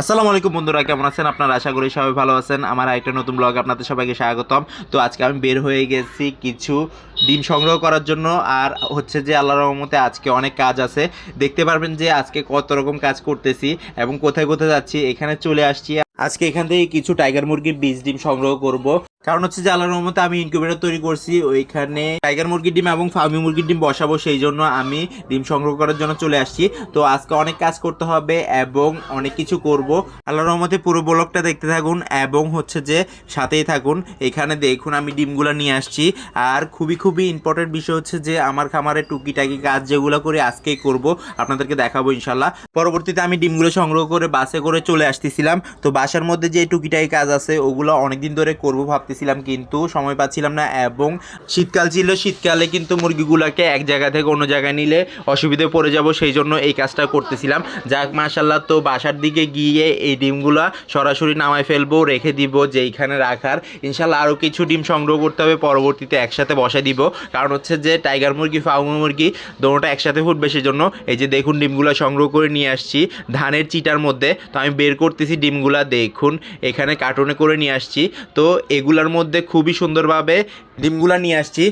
আসসালামু আলাইকুম বন্ধুরা, কেমন আছেন? আপনারা আশা করি সবাই ভালো আছেন। আমার একটা নতুন ব্লগ আপনাদের সবাইকে স্বাগতম। তো আজকে আমি বের হয়ে গেছি কিছু ডিম সংগ্রহ করার জন্য। আর হচ্ছে যে আল্লাহ রহমতে আজকে অনেক কাজ আছে। দেখতে পারবেন যে আজকে কত রকম কাজ করতেছি এবং কোথায় কোথায় যাচ্ছি, এখানে চলে আসছি। আজকে এখান থেকে কিছু টাইগার মুরগির বীজ ডিম সংগ্রহ করব। কারণ হচ্ছে যে আল্লাহর রহমতে আমি ইনকিউবেটর তৈরি করছি, ওইখানে টাইগার মুরগির ডিম এবং ফার্মি মুরগির ডিম বসাবো, সেই জন্য আমি ডিম সংগ্রহ করার জন্য চলে আসছি। তো আজকে অনেক কাজ করতে হবে এবং অনেক কিছু করব। আল্লাহর রহমতে পুরো ব্লগটা দেখতে থাকুন এবং হচ্ছে যে সাথেই থাকুন। এখানে দেখুন আমি ডিমগুলো নিয়ে আসছি। আর খুবই খুবই ইম্পর্টেন্ট বিষয় হচ্ছে যে আমার খামারে টুকিটাকি কাজ যেগুলো করে আজকেই করব, আপনাদেরকে দেখাবো ইনশাল্লাহ পরবর্তীতে আমি ডিমগুলো সংগ্রহ করে বাসে করে চলে আসতেছিলাম। তো বাসার মধ্যে যে টুকিটাকি কাজ আছে, ওগুলো অনেকদিন ধরে করব ভাবতেছিলাম, কিন্তু সময় পাচ্ছিলাম না এবং শীতকাল ছিল, শীতকালে কিন্তু মুরগিগুলোকে এক জায়গা থেকে অন্য জায়গায় নিলে অসুবিধে পড়ে যাব, সেই জন্য এই কাজটা করতেছিলাম। যাক মাশাল্লাহ তো বাসার দিকে গিয়ে এই ডিমগুলো সরাসরি নামায় ফেলব, রেখে দিব যেইখানে রাখার। ইনশাল্লাহ আরও কিছু ডিম সংগ্রহ করতে হবে, পরবর্তীতে একসাথে বসাই দিব। কারণ হচ্ছে যে, টাইগার মুরগি ফার্ম মুরগি, দোনোটা একসাথে ফুটবে সেই জন্য এই যে দেখুন ডিমগুলো সংগ্রহ করে নিয়ে আসছি, ধানের চিটার মধ্যে। তো আমি বের করতেছি ডিমগুলা, দেখুন, এখানে কার্টুনে করে নিয়ে আসছি। তো এগুলার মধ্যে খুবই সুন্দরভাবে ডিমগুলো নিয়ে আসছি।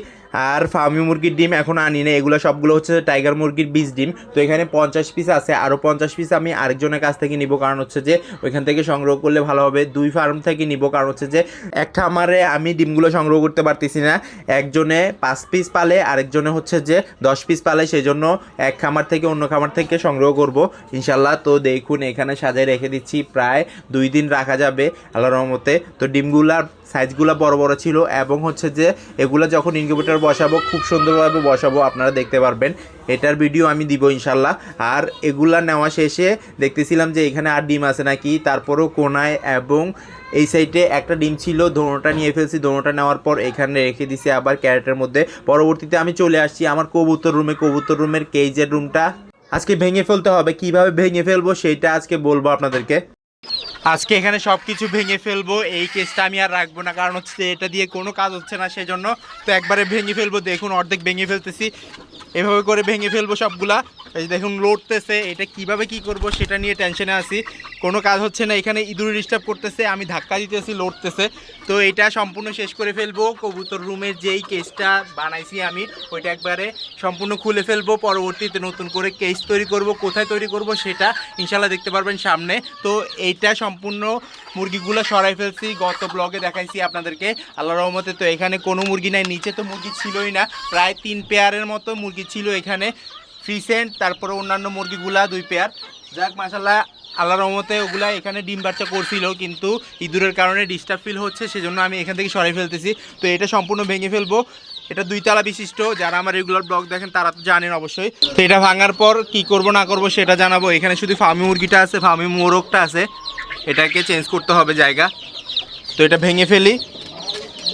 আর ফার্মি মুরগির ডিম এখন আনি না এগুলো সবগুলো হচ্ছে টাইগার মুরগির বীজ ডিম। তো এখানে পঞ্চাশ পিস আছে। আরও পঞ্চাশ পিস আমি আরেকজনের কাছ থেকে নিব। কারণ হচ্ছে যে ওইখান থেকে সংগ্রহ করলে ভালো হবে। দুই ফার্ম থেকে নিব। কারণ হচ্ছে যে একটা আমারে আমি ডিমগুলো সংগ্রহ করতে পারতেছি না। একজনে পাঁচ পিস পালে, আরেকজনে হচ্ছে যে দশ পিস পালে। সেই জন্য এক খামার থেকে অন্য খামার থেকে সংগ্রহ করব। ইনশাল্লাহ তো দেখুন, এখানে সাজায় রেখে দিচ্ছি। প্রায় দুই দিন রাখা যাবে আল্লাহ রহমতে। তো ডিমগুলার সাইজগুলো বড় বড় ছিল এবং হচ্ছে যে এগুলো যখন ইনকিউবেটর বসাবো, খুব সুন্দরভাবে বসাবো, আপনারা দেখতে পারবেন। এটার ভিডিও আমি দিব ইনশাল্লাহ আর এগুলা নেওয়া শেষে দেখতেছিলাম যে এখানে আর ডিম আছে নাকি, তারপরও কোনায় এবং এই সাইডে একটা ডিম ছিল, দোনোটা নিয়ে ফেলছি, দোনোটা নেওয়ার পর এখানে রেখে দিছি আবার ক্যারেটের মধ্যে। পরবর্তীতে আমি চলে আসছি আমার কবুতর রুমে কবুতর রুমের কেজের রুমটা আজকে ভেঙে ফেলতে হবে। কীভাবে ভেঙে ফেলব সেইটা আজকে বলব আপনাদেরকে। আজকে এখানে সব কিছু ভেঙে ফেলব, এই কেসটা আমি আর রাখব না, কারণ হচ্ছে এটা দিয়ে কোনো কাজ হচ্ছে না সেজন্য। তো একবারে ভেঙে ফেলব, দেখুন অর্ধেক ভেঙে ফেলতেছি। এভাবে করে ভেঙে ফেলব সবগুলা। এই দেখুন, লড়তেছে। এটা কীভাবে কি করব সেটা নিয়ে টেনশনে আছি। কোনো কাজ হচ্ছে না, এখানে ইঁদুর ডিস্টার্ব করতেছে, আমি ধাক্কা দিতেছি, লড়তেছে। তো এটা সম্পূর্ণ শেষ করে ফেলব। কবুতর রুমের যেই কেসটা বানাইছি আমি, ওইটা একবারে সম্পূর্ণ খুলে ফেলব। পরবর্তীতে নতুন করে কেস তৈরি করব। কোথায় তৈরি করব সেটা ইনশাল্লাহ দেখতে পারবেন সামনে। তো এইটা সম্পূর্ণ মুরগিগুলো সরাই ফেলছি। গত ব্লগে দেখাইছি আপনাদেরকে। আল্লাহ রহমতে তো এখানে কোনো মুরগি নাই, নিচে তো মুরগি ছিলই না। প্রায় তিন পেয়ারের মতো মুরগি ছিল এখানে। ফ্রিসেন্ট তারপরে অন্যান্য মুরগিগুলা, দুই পেয়ার। যাক মাসাল্লাহ আল্লাহ রহমতে ওগুলা এখানে ডিম বাচ্চা করছিল, কিন্তু ইঁদুরের কারণে ডিস্টার্ব ফিল হচ্ছে, সেজন্য আমি এখান থেকে সরাই ফেলতেছি। তো এটা সম্পূর্ণ ভেঙে ফেলব। এটা দুই তালা বিশিষ্ট, যারা আমার রেগুলার ব্লগ দেখেন, তারা তো জানেন অবশ্যই। তো এটা ভাঙার পর কি করব, না করব, সেটা জানাব। এখানে শুধু ফার্মি মুরগিটা আছে, ফার্মি মোরগটা আছে। এটাকে চেঞ্জ করতে হবে জায়গা। তো এটা ভেঙে ফেলি।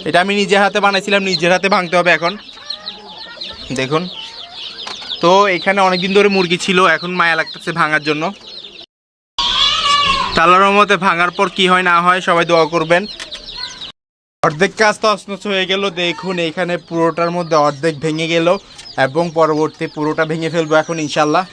এটা আমি নিজের হাতে বানাইছিলাম, নিজের হাতে ভাঙতে হবে এখন। দেখুন। তো এখানে অনেকদিন ধরে মুরগি ছিল, এখন মায়া লাগতেছে ভাঙার জন্য। তালার মতে ভাঙার পর কি হয় না হয় সবাই দোয়া করবেন। অর্ধেক কাজ তো অস্নচ হয়ে গেল, দেখুন এখানে পুরোটার মধ্যে অর্ধেক ভেঙে গেল এবং পরবর্তী পুরোটা ভেঙে ফেলব এখন ইনশাল্লাহ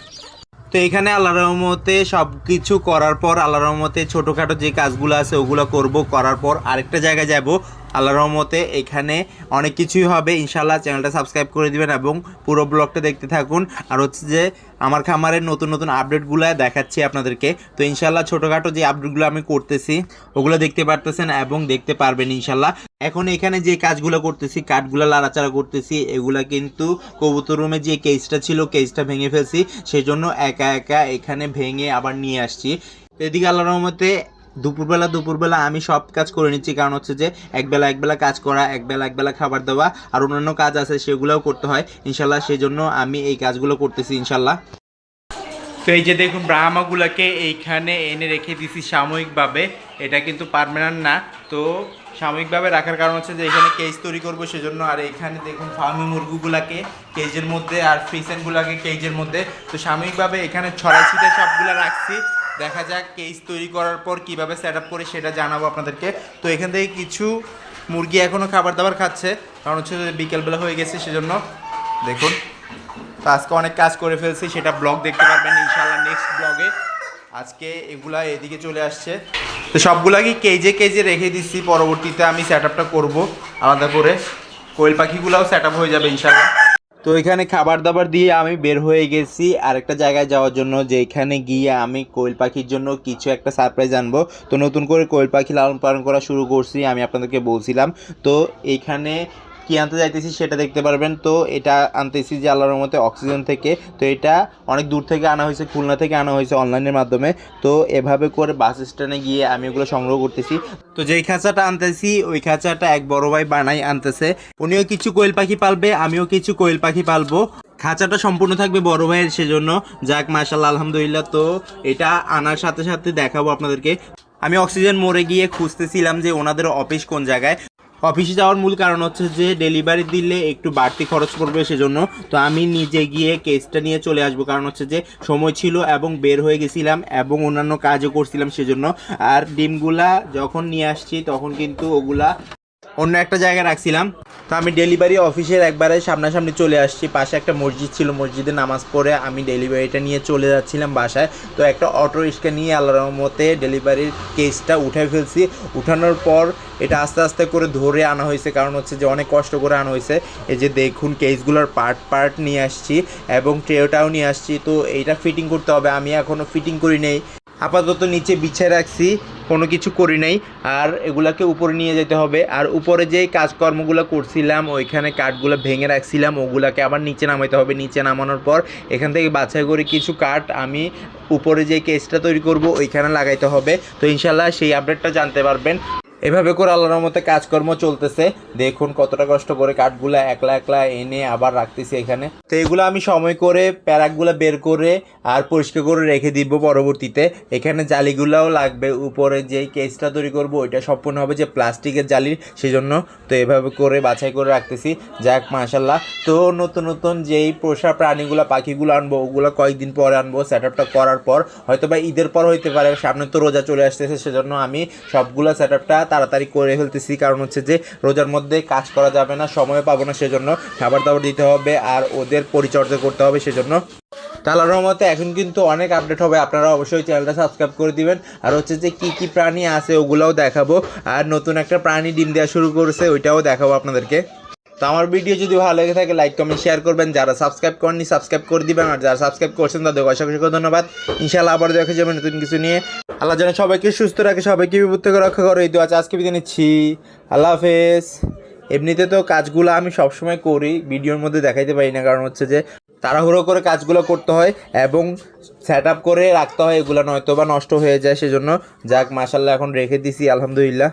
তো এখানে আল্লাহ রহমতে সব কিছু করার পর আল্লাহ রহমতে ছোটোখাটো যে কাজগুলো আছে ওগুলো করব, করার পর আরেকটা জায়গায় যাব। আল্লাহ রহমতে এখানে অনেক কিছুই হবে। ইনশাল্লাহ চ্যানেলটা সাবস্ক্রাইব করে দিবেন এবং পুরো ব্লগটা দেখতে থাকুন। আর হচ্ছে যে, আমার খামারের নতুন নতুন আপডেটগুলো দেখাচ্ছি আপনাদেরকে। তো ইনশাল্লাহ ছোটোখাটো যে আপডেটগুলো আমি করতেছি, ওগুলো দেখতে পারতেছেন এবং দেখতে পারবেন ইনশাল্লাহ এখন এখানে যে কাজগুলো করতেছি, কাঠগুলো লাড়াচাড়া করতেছি, এগুলা কিন্তু কবুতর রুমে যে কেসটা ছিল কেসটা ভেঙে ফেলছি। সেই জন্য একা একা এখানে ভেঙে আবার নিয়ে আসছি। এদিকে আল্লাহ রহমতে দুপুরবেলা দুপুরবেলা আমি সব কাজ করে নিচ্ছি। কারণ হচ্ছে যে, একবেলা একবেলা কাজ করা, একবেলা একবেলা খাবার দেওয়া আর অন্যান্য কাজ আছে সেগুলোও করতে হয়। ইনশাল্লাহ সেই জন্য আমি এই কাজগুলো করতেছি, ইনশাল্লাহ। তো এই যে দেখুন, ব্রাহ্মাগুলোকে এইখানে এনে রেখে দিছি সাময়িকভাবে। এটা কিন্তু পারমানেন্ট না। তো সাময়িকভাবে রাখার কারণ হচ্ছে যে, এখানে কেজ তৈরি করব সেজন্য। আর এখানে দেখুন, ফার্মি মুরগুগুলাকে কেজের মধ্যে আর ফ্রিসেনগুলোকে কেজের মধ্যে। তো সাময়িকভাবে এখানে ছড়াই ছিটে সবগুলো রাখছি। দেখা যাক কেজ তৈরি করার পর কীভাবে সেট আপ করে সেটা জানাব আপনাদেরকে। তো এখান থেকে কিছু মুরগি এখনও খাবার দাবার খাচ্ছে, কারণ হচ্ছে বিকেলবেলা হয়ে গেছে সেজন্য। দেখুন, তো আজকে অনেক কাজ করে ফেলছি, সেটা ব্লগ দেখতে পারবেন ইনশাল্লাহ নেক্সট ব্লগে আজকে এগুলা এদিকে চলে আসছে। তো সবগুলাকে কেজে কেজে রেখে দিচ্ছি পরবর্তীতে আমি সেট আপটা করব আলাদা করে। কোয়েল পাখিগুলাও সেট আপ হয়ে যাবে ইনশাল্লাহ তো এখানে খাবার দাবার দিয়ে আমি বের হয়ে গেছি আরেকটা জায়গায় যাওয়ার জন্য যে এখানে গিয়ে আমি কোয়েল পাখির জন্য কিছু একটা সারপ্রাইজ আনব। তো নতুন করে কোয়েল পাখি লালন পালন করা শুরু করছি, আমি আপনাদেরকে বলছিলাম। তো এইখানে কি আনতে যাইতেছি সেটা দেখতে পারবেন। তো এটা আনতেছি যে আল্লাহর মতে অক্সিজেন থেকে। তো এটা অনেক দূর থেকে আনা হয়েছে, খুলনা থেকে আনা হয়েছে অনলাইনের মাধ্যমে। তো এভাবে করে বাস স্ট্যান্ডে গিয়ে আমি ওগুলো সংগ্রহ করতেছি। তো যেই খাঁচাটা আনতেছি, ওই খাঁচাটা এক বড় ভাই বানাই আনতেছে। উনিও কিছু কোয়েল পাখি পালবে, আমিও কিছু কোয়েল পাখি পালবো। খাঁচাটা সম্পূর্ণ থাকবে বড় ভাইয়ের সেজন্য। যাক মাশাল্লাহ আলহামদুলিল্লাহ। তো এটা আনার সাথে সাথে দেখাবো আপনাদেরকে। আমি অক্সিজেন মোড়ে গিয়ে খুঁজতেছিলাম যে ওনাদের অফিস কোন জায়গায়। অফিসে যাওয়ার মূল কারণ হচ্ছে যে ডেলিভারি দিলে একটু বাড়তি খরচ পড়বে সেজন্য। তো আমি নিজে গিয়ে কেসটা নিয়ে চলে আসব। কারণ হচ্ছে যে সময় ছিল এবং বের হয়ে গেছিলাম এবং অন্যান্য কাজও করছিলাম সেজন্য। আর ডিমগুলা যখন নিয়ে আসছি তখন কিন্তু ওগুলা অন্য একটা জায়গায় রাখছিলাম। তো আমি ডেলিভারি অফিসের একবারে সামনাসামনি চলে আসছি। পাশে একটা মসজিদ ছিল। মসজিদে নামাজ পড়ে আমি ডেলিভারিটা নিয়ে চলে যাচ্ছিলাম বাসায়। তো একটা অটো রিক্সা নিয়ে আল্লাহর ডেলিভারির কেসটা উঠাই ফেলছি। উঠানোর পর এটা আস্তে আস্তে করে ধরে আনা হয়েছে। কারণ হচ্ছে যে অনেক কষ্ট করে আনা হয়েছে। এই যে দেখুন কেসগুলোর পার্ট পার্ট নিয়ে আসছি এবং ট্রেটাও নিয়ে আসছি। তো এইটা ফিটিং করতে হবে। আমি এখনও ফিটিং করি নেই। আপাতত নিচে বিছিয়ে রাখছি। কোনো কিছু করি নাই, আর এগুলাকে উপরে নিয়ে যেতে হবে। আর উপরে যে কাজকর্মগুলো করছিলাম, ওইখানে কাঠগুলো ভেঙে রাখছিলাম, ওগুলাকে আবার নিচে নামাইতে হবে। নিচে নামানোর পর এখান থেকে বাছাই করে কিছু কাঠ আমি উপরে যে কেসটা তৈরি করব, ওইখানে লাগাইতে হবে। তো ইনশাল্লাহ সেই আপডেটটা জানতে পারবেন। এভাবে করে আল্লাহর মতো কাজকর্ম চলতেছে। দেখুন কতটা কষ্ট করে কাঠগুলা একলা একলা এনে আবার রাখতেছি এখানে। তো এগুলো আমি সময় করে প্যারাকগুলো বের করে আর পরিষ্কার করে রেখে দিব পরবর্তীতে। এখানে জালিগুলাও লাগবে। উপরে যেই কেসটা তৈরি করব, ওইটা সম্পূর্ণ হবে যে প্লাস্টিকের জালির সেজন্য তো এভাবে করে বাছাই করে রাখতেছি। যাক মাশাল্লাহ তো নতুন নতুন যেই পোষা প্রাণীগুলো, পাখিগুলো আনব, ওগুলো কয়েকদিন পরে আনব সেট আপটা করার পর। হয়তো বা ঈদের পর হইতে পারে, সামনে তো রোজা চলে আসতেছে, সেজন্য আমি সবগুলো সেট আপটা তাড়াতাড়ি করে ফেলতেছি, কারণ হচ্ছে যে রোজার মধ্যে কাজ করা যাবে না, সময় পাবো না, সেজন্য খাবার দাবার দিতে হবে আর ওদের পরিচর্যা করতে হবে, সেজন্য। তালার রহমতে এখন কিন্তু অনেক আপডেট হবে, আপনারা অবশ্যই চ্যানেলটা সাবস্ক্রাইব করে দিবেন। আর হচ্ছে যে কি কি প্রাণী আছে ওগুলোও দেখাবো। আর নতুন একটা প্রাণী ডিম দেওয়া শুরু করেছে, ওইটাও দেখাবো আপনাদেরকে। তো আমার ভিডিও যদি ভালো লেগে থাকে লাইক কমেন্ট শেয়ার করবেন। যারা সাবস্ক্রাইব করেননি সাবস্ক্রাইব করে দিবেন। আর যারা সাবস্ক্রাইব করছেন, তাদের অসংখ্য অসংখ্য ধন্যবাদ। ইনশাআল্লাহ আবার দেখা যাবে নতুন কিছু নিয়ে। আল্লাহ যেন সবাইকে সুস্থ রাখে, সবাইকে বিপদ থেকে রক্ষা করে। এই তো আজ আজকে বিদায় নিচ্ছি। আল্লাহ হাফেজ। এমনিতে তো কাজগুলো আমি সবসময় করি, ভিডিওর মধ্যে দেখাইতে পারি না। কারণ হচ্ছে যে, তাড়াহুড়ো করে কাজগুলো করতে হয় এবং সেট আপ করে রাখতে হয়। এগুলো নয়তো বা নষ্ট হয়ে যায়। সেজন্য যাক মাসাল্লাহ এখন রেখে দিছি, আলহামদুলিল্লাহ।